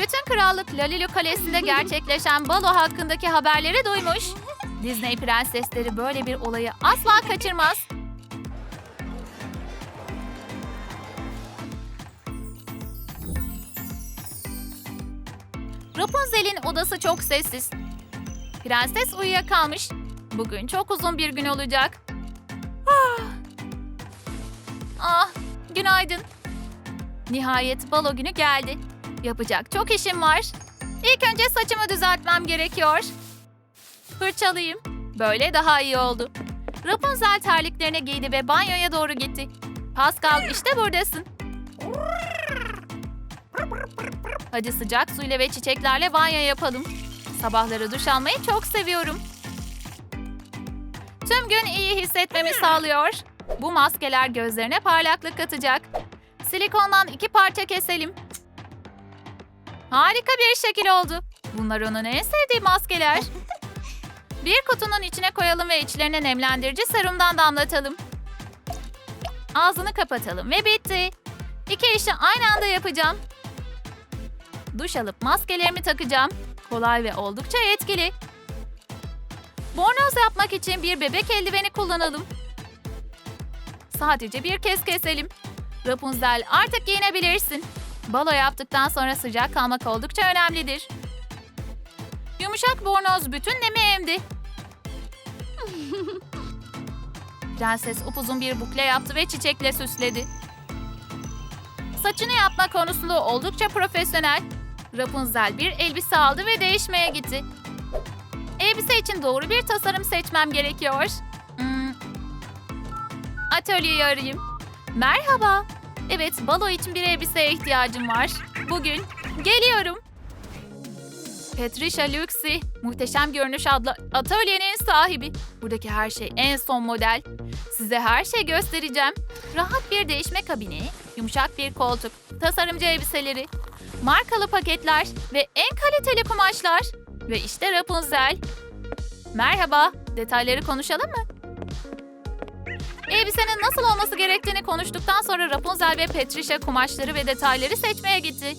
Bütün krallık Lalilu Kalesi'nde gerçekleşen balo hakkındaki haberleri duymuş. Disney prensesleri böyle bir olayı asla kaçırmaz. Rapunzel'in odası çok sessiz. Prenses uyuyakalmış. Bugün çok uzun bir gün olacak. Ah, ah günaydın. Nihayet balo günü geldi. Yapacak çok işim var. İlk önce saçımı düzeltmem gerekiyor. Fırçalayayım. Böyle daha iyi oldu. Rapunzel terliklerini giydi ve banyoya doğru gitti. Pascal işte buradasın. Hadi sıcak suyla ve çiçeklerle banyo yapalım. Sabahları duş almayı çok seviyorum. Tüm gün iyi hissetmemi sağlıyor. Bu maskeler gözlerine parlaklık katacak. Silikondan iki parça keselim. Harika bir şekil oldu. Bunlar onun en sevdiği maskeler. Bir kutunun içine koyalım ve içlerine nemlendirici serumdan damlatalım. Ağzını kapatalım ve bitti. İki işi aynı anda yapacağım. Duş alıp maskelerimi takacağım. Kolay ve oldukça etkili. Bornoz yapmak için bir bebek eldiveni kullanalım. Sadece bir kez keselim. Rapunzel artık giyinebilirsin. Balo yaptıktan sonra sıcak kalmak oldukça önemlidir. Yumuşak bornoz bütün nemi emdi. Prenses upuzun bir bukle yaptı ve çiçekle süsledi. Saçını yapma konusunda oldukça profesyonel. Rapunzel bir elbise aldı ve değişmeye gitti. Elbise için doğru bir tasarım seçmem gerekiyor. Hmm. Atölyeyi arayayım. Merhaba. Evet, balo için bir elbiseye ihtiyacım var. Bugün geliyorum. Patricia Luxi, Muhteşem Görünüş adlı atölyenin sahibi. Buradaki her şey en son model. Size her şey göstereceğim. Rahat bir değişme kabini, yumuşak bir koltuk, tasarımcı elbiseleri, markalı paketler ve en kaliteli kumaşlar. Ve işte Rapunzel. Merhaba, detayları konuşalım mı? Elbisenin nasıl olması gerektiğini konuştuktan sonra Rapunzel ve Patricia kumaşları ve detayları seçmeye gitti.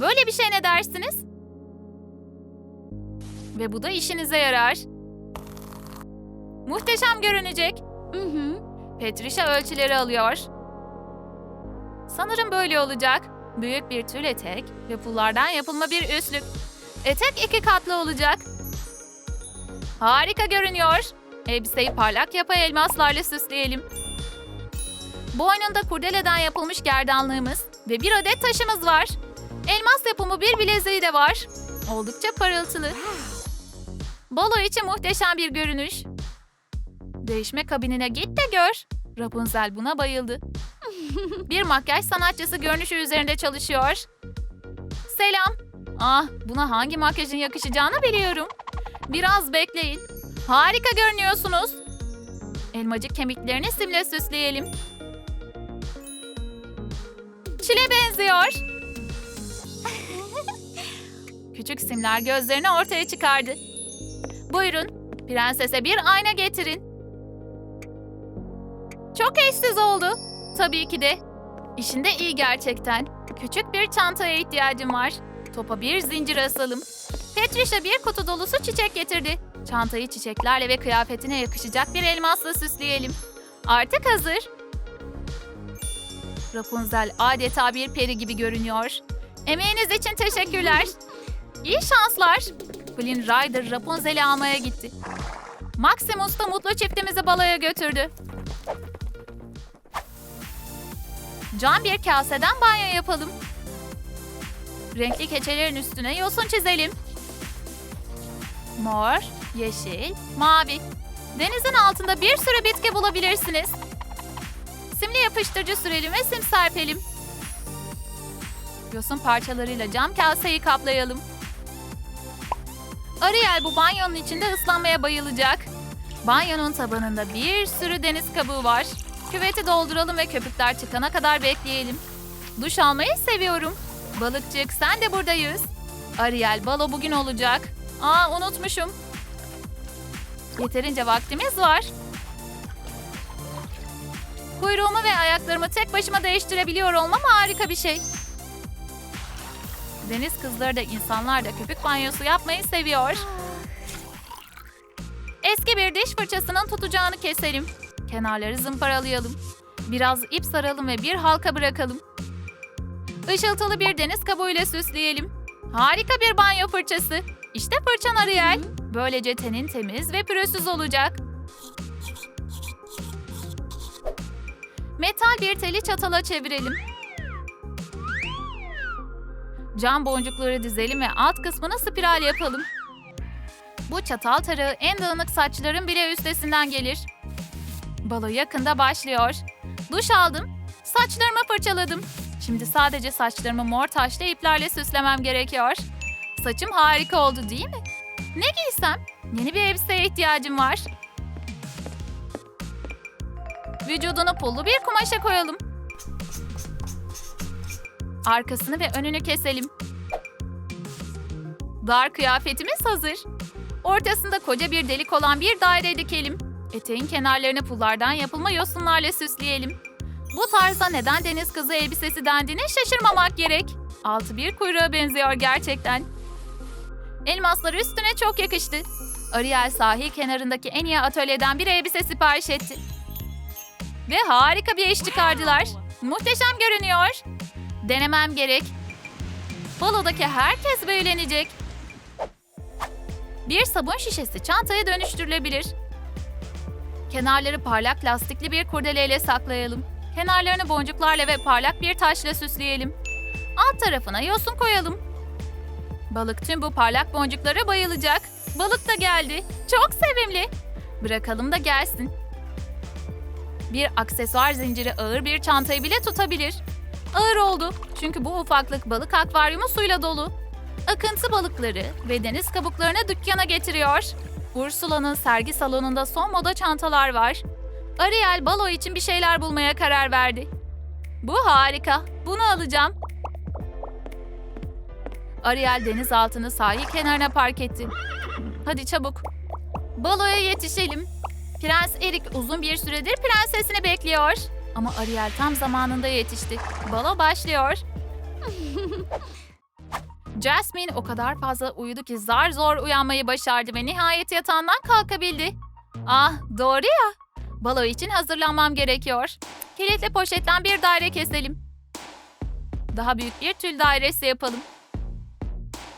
Böyle bir şey ne dersiniz? Ve bu da işinize yarar. Muhteşem görünecek. Hı hı. Patricia ölçüleri alıyor. Sanırım böyle olacak. Büyük bir tül etek ve pullardan yapılma bir üstlük. Etek iki katlı olacak. Harika görünüyor. Elbiseyi parlak yapay elmaslarla süsleyelim. Boynunda kurdeleden yapılmış gerdanlığımız ve bir adet taşımız var. Elmas yapımı bir bileziği de var. Oldukça parıltılı. Balo için muhteşem bir görünüş. Değişme kabinine git de gör. Rapunzel buna bayıldı. bir makyaj sanatçısı görünüşü üzerinde çalışıyor. Selam. Ah, buna hangi makyajın yakışacağını biliyorum. Biraz bekleyin. Harika görünüyorsunuz. Elmacık kemiklerini simle süsleyelim. Çile benziyor. Küçük simler gözlerini ortaya çıkardı. Buyurun, prensese bir ayna getirin. Çok eşsiz oldu. Tabii ki de. İşinde iyi gerçekten. Küçük bir çantaya ihtiyacım var. Topa bir zincir asalım. Patricia bir kutu dolusu çiçek getirdi. Çantayı çiçeklerle ve kıyafetine yakışacak bir elmasla süsleyelim. Artık hazır. Rapunzel adeta bir peri gibi görünüyor. Emeğiniz için teşekkürler. İyi şanslar. Flynn Rider Rapunzel'i almaya gitti. Maximus da mutlu çiftimizi balaya götürdü. Cam bir kaseden banyo yapalım. Renkli keçelerin üstüne yosun çizelim. Mor, yeşil, mavi. Denizin altında bir sürü bitki bulabilirsiniz. Simli yapıştırıcı sürelim ve sim serpelim. Yosun parçalarıyla cam kaseyi kaplayalım. Ariel bu banyonun içinde ıslanmaya bayılacak. Banyonun tabanında bir sürü deniz kabuğu var. Küveti dolduralım ve köpükler çıkana kadar bekleyelim. Duş almayı seviyorum. Balıkçık sen de burada yüz. Ariel balo bugün olacak. Aa unutmuşum. Yeterince vaktimiz var. Kuyruğumu ve ayaklarımı tek başıma değiştirebiliyor olmam harika bir şey. Deniz kızları da insanlar da köpük banyosu yapmayı seviyor. Eski bir diş fırçasının tutacağını keselim. Kenarları zımparalayalım. Biraz ip saralım ve bir halka bırakalım. Işıltılı bir deniz kabuğuyla süsleyelim. Harika bir banyo fırçası. İşte fırçan Ariel. Böylece tenin temiz ve pürüzsüz olacak. Metal bir teli çatala çevirelim. Cam boncukları dizelim ve alt kısmını spiral yapalım. Bu çatal tarağı en dağınık saçların bile üstesinden gelir. Balo yakında başlıyor. Duş aldım. Saçlarımı fırçaladım. Şimdi sadece saçlarımı mor taşlı iplerle süslemem gerekiyor. Saçım harika oldu değil mi? Ne giysem? Yeni bir elbiseye ihtiyacım var. Vücudunu pullu bir kumaşa koyalım. Arkasını ve önünü keselim. Dar kıyafetimiz hazır. Ortasında koca bir delik olan bir daire dikelim. Eteğin kenarlarını pullardan yapılma yosunlarla süsleyelim. Bu tarza neden deniz kızı elbisesi dendiğine şaşırmamak gerek. Altı bir kuyruğa benziyor gerçekten. Elmasları üstüne çok yakıştı. Ariel sahil kenarındaki en iyi atölyeden bir elbise sipariş etti. Ve harika bir eş çıkardılar. Muhteşem görünüyor. Denemem gerek. Balodaki herkes beğenecek. Bir sabun şişesi çantaya dönüştürülebilir. Kenarları parlak lastikli bir kurdeleyle saklayalım. Kenarlarını boncuklarla ve parlak bir taşla süsleyelim. Alt tarafına yosun koyalım. Balık tüm bu parlak boncuklara bayılacak. Balık da geldi. Çok sevimli. Bırakalım da gelsin. Bir aksesuar zinciri ağır bir çantayı bile tutabilir. Ağır oldu çünkü bu ufaklık balık akvaryumu suyla dolu. Akıntı balıkları ve deniz kabuklarını dükkana getiriyor. Ursula'nın sergi salonunda son moda çantalar var. Ariel balo için bir şeyler bulmaya karar verdi. Bu harika. Bunu alacağım. Ariel denizaltını sahil kenarına park etti. Hadi çabuk. Baloya yetişelim. Prens Erik uzun bir süredir prensesini bekliyor. Ama Ariel tam zamanında yetişti. Balo başlıyor. Jasmine o kadar fazla uyudu ki zar zor uyanmayı başardı ve nihayet yatağından kalkabildi. Ah doğru ya. Balo için hazırlanmam gerekiyor. Kilitli poşetten bir daire keselim. Daha büyük bir tül dairesi yapalım.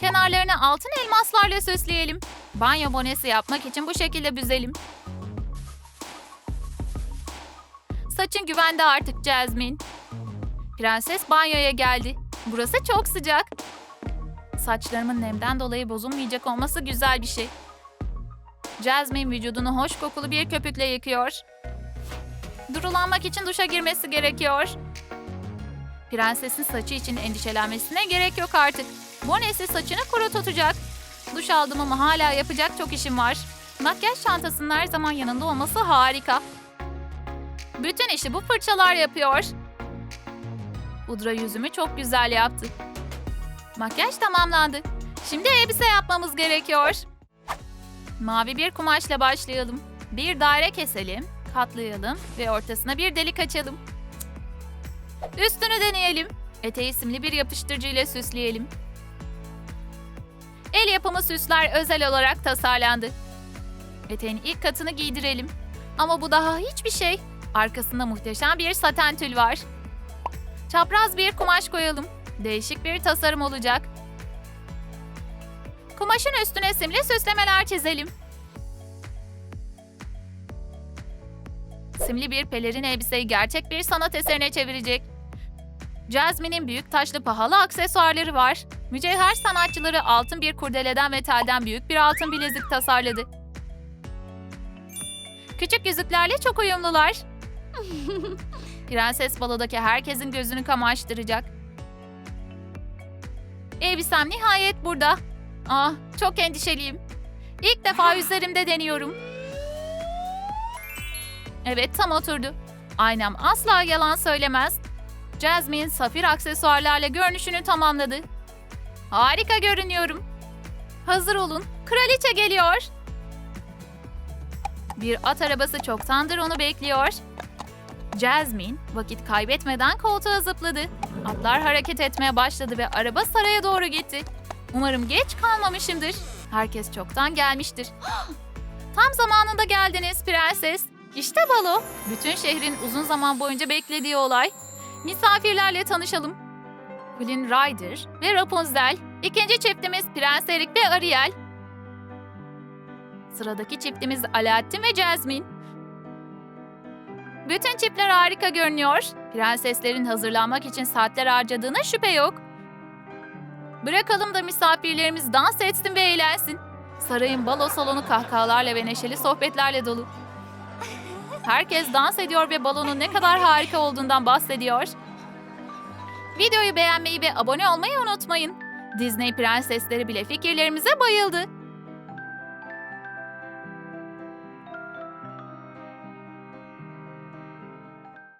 Kenarlarını altın elmaslarla süsleyelim. Banyo bonesi yapmak için bu şekilde büzelim. Saçın güvende artık Jasmine. Prenses banyoya geldi. Burası çok sıcak. Saçlarımın nemden dolayı bozulmayacak olması güzel bir şey. Jasmine vücudunu hoş kokulu bir köpükle yıkıyor. Durulanmak için duşa girmesi gerekiyor. Prensesin saçı için endişelenmesine gerek yok artık. Bonesi saçını kuru tutacak. Duş aldım ama hala yapacak çok işim var. Makyaj çantasının her zaman yanında olması harika. Bütün işi bu fırçalar yapıyor. Pudra yüzümü çok güzel yaptı. Makyaj tamamlandı. Şimdi elbise yapmamız gerekiyor. Mavi bir kumaşla başlayalım. Bir daire keselim, katlayalım ve ortasına bir delik açalım. Üstünü deneyelim. Eteği simli bir yapıştırıcı ile süsleyelim. El yapımı süsler özel olarak tasarlandı. Eteğin ilk katını giydirelim. Ama bu daha hiçbir şey. Arkasında muhteşem bir saten tül var. Çapraz bir kumaş koyalım. Değişik bir tasarım olacak. Kumaşın üstüne simli süslemeler çizelim. Simli bir pelerin elbiseyi gerçek bir sanat eserine çevirecek. Jasmine'in büyük taşlı pahalı aksesuarları var. Mücevher sanatçıları altın bir kurdeleden ve telden büyük bir altın bilezik tasarladı. Küçük yüzüklerle çok uyumlular. Prenses balodaki herkesin gözünü kamaştıracak. Elbisem nihayet burada. Ah, çok endişeliyim. İlk defa üzerimde deniyorum. Evet, tam oturdu. Aynam asla yalan söylemez. Jasmine safir aksesuarlarla görünüşünü tamamladı. Harika görünüyorum. Hazır olun, kraliçe geliyor. Bir at arabası çoktandır onu bekliyor. Jasmine vakit kaybetmeden koltuğa zıpladı. Atlar hareket etmeye başladı ve araba saraya doğru gitti. Umarım geç kalmamışımdır. Herkes çoktan gelmiştir. Tam zamanında geldiniz prenses. İşte balo. Bütün şehrin uzun zaman boyunca beklediği olay. Misafirlerle tanışalım. Flynn Rider ve Rapunzel. İkinci çiftimiz Prens Eric ve Ariel. Sıradaki çiftimiz Alaaddin ve Jasmine. Bütün çiftler harika görünüyor. Prenseslerin hazırlanmak için saatler harcadığına şüphe yok. Bırakalım da misafirlerimiz dans etsin ve eğlensin. Sarayın balo salonu kahkahalarla ve neşeli sohbetlerle dolu. Herkes dans ediyor ve balonun ne kadar harika olduğundan bahsediyor. Videoyu beğenmeyi ve abone olmayı unutmayın. Disney prensesleri bile fikirlerimize bayıldı.